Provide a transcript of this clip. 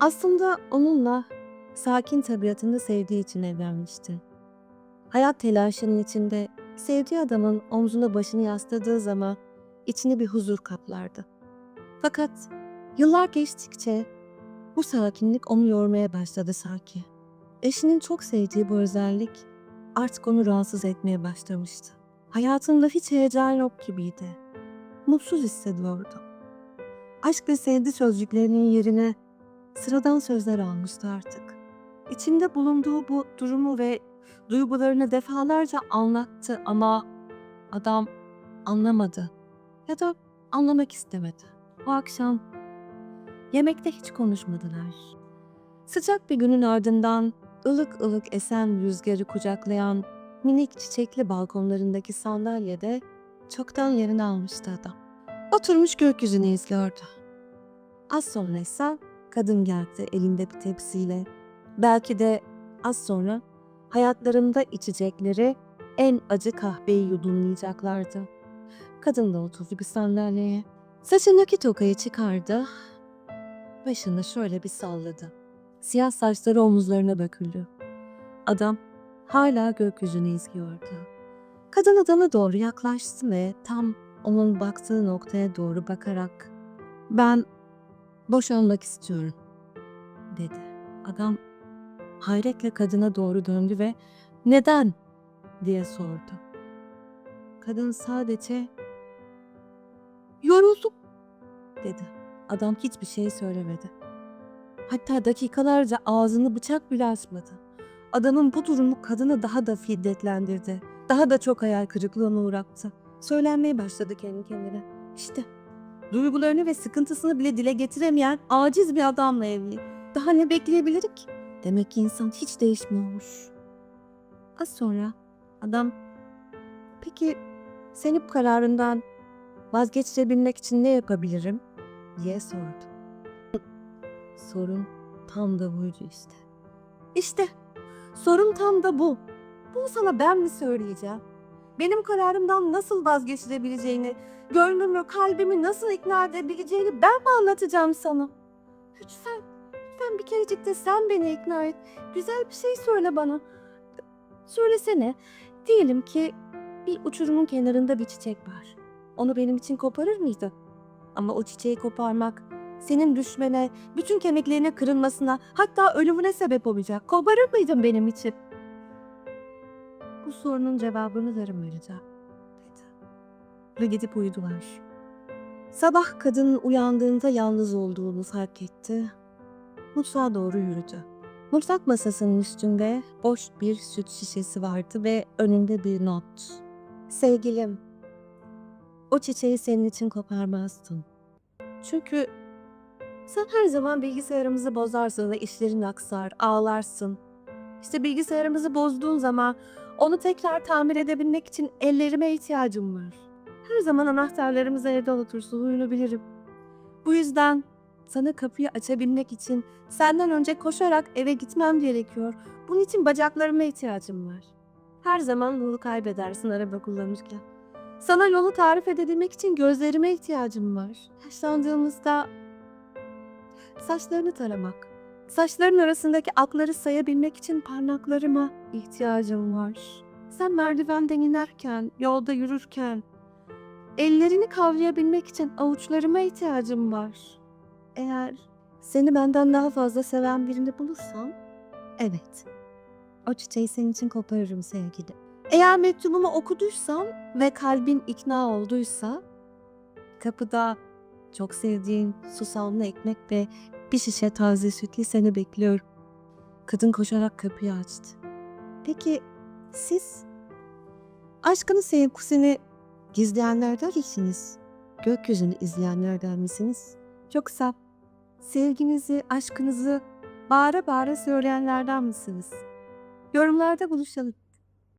Aslında onunla sakin tabiatını sevdiği için evlenmişti. Hayat telaşının içinde sevdiği adamın omzuna başını yasladığı zaman içini bir huzur kaplardı. Fakat yıllar geçtikçe bu sakinlik onu yormaya başladı sanki. Eşinin çok sevdiği bu özellik artık onu rahatsız etmeye başlamıştı. Hayatında hiç heyecan yok gibiydi. Mutsuz hissediyordu. Aşk ve sevdi sözcüklerinin yerine sıradan sözler almıştı artık. İçinde bulunduğu bu durumu ve duygularını defalarca anlattı ama adam anlamadı ya da anlamak istemedi. O akşam yemekte hiç konuşmadılar. Sıcak bir günün ardından ılık ılık esen rüzgarı kucaklayan minik çiçekli balkonlarındaki sandalyede çoktan yerini almıştı adam. Oturmuş gökyüzünü izliyordu. Az sonra ise kadın geldi elinde bir tepsiyle. Belki de az sonra hayatlarında içecekleri en acı kahveyi yudumlayacaklardı. Kadın da oturdu bir sandalyeye. Saçındaki tokayı çıkardı. Başını şöyle bir salladı. Siyah saçları omuzlarına döküldü. Adam hala gökyüzünü izliyordu. Kadın adama doğru yaklaştı ve tam onun baktığı noktaya doğru bakarak ben boşanmak istiyorum dedi. Adam hayretle kadına doğru döndü ve neden diye sordu. Kadın sadece yoruldum dedi. Adam hiçbir şey söylemedi. Hatta dakikalarca ağzını bıçak bile açmadı. Adamın bu durumu kadını daha da şiddetlendirdi. Daha da çok hayal kırıklığına uğrattı. Söylenmeye başladı kendi kendine. İşte duygularını ve sıkıntısını bile dile getiremeyen aciz bir adamla evli. Daha ne bekleyebilir ki? Demek ki insan hiç değişmiyormuş. Az sonra adam peki seni bu kararından vazgeçirebilmek için ne yapabilirim diye sordu. Sorun tam da buydu işte. İşte sorun tam da bu. Bunu sana ben mi söyleyeceğim? Benim kararımdan nasıl vazgeçirebileceğini, gönlümü, kalbimi nasıl ikna edebileceğini ben mi anlatacağım sana? Lütfen, lütfen bir kerecik de sen beni ikna et. Güzel bir şey söyle bana. Söylesene. Diyelim ki bir uçurumun kenarında bir çiçek var. Onu benim için koparır mıydın? Ama o çiçeği koparmak senin düşmene, bütün kemiklerine kırılmasına, hatta ölümüne sebep olacak. Koparır mıydın benim için? Bu sorunun cevabını yarın vereceğim. Ve gidip uyudular. Sabah kadın uyandığında yalnız olduğunu fark etti. Mutfağa doğru yürüdü. Mutfak masasının üstünde boş bir süt şişesi vardı ve önünde bir not. Sevgilim, o çiçeği senin için koparmazdım. Çünkü sen her zaman bilgisayarımızı bozarsın ve işlerin aksar, ağlarsın. İşte bilgisayarımızı bozduğun zaman onu tekrar tamir edebilmek için ellerime ihtiyacım var. Her zaman anahtarlarımızı evde unutursun, huyunu bilirim. Bu yüzden sana kapıyı açabilmek için senden önce koşarak eve gitmem gerekiyor. Bunun için bacaklarıma ihtiyacım var. Her zaman yolu kaybedersin araba kullanırken. Sana yolu tarif edebilmek için gözlerime ihtiyacım var. Yaşlandığımızda saçlarını taramak, saçların arasındaki akları sayabilmek için parmaklarıma ihtiyacım var. Sen merdivenden inerken, yolda yürürken ellerini kavrayabilmek için avuçlarıma ihtiyacım var. Eğer seni benden daha fazla seven birini bulursam, evet, o çiçeği senin için koparırım sevgili. Eğer mektubumu okuduysam ve kalbin ikna olduysa, kapıda çok sevdiğin susamlı ekmek ve bir şişe taze sütle seni bekliyorum. Kadın koşarak kapıyı açtı. Peki siz aşkını sevgisini gizleyenlerden misiniz? Gökyüzünü izleyenlerden misiniz? Yoksa sevginizi, aşkınızı bağıra bağıra söyleyenlerden misiniz? Yorumlarda buluşalım.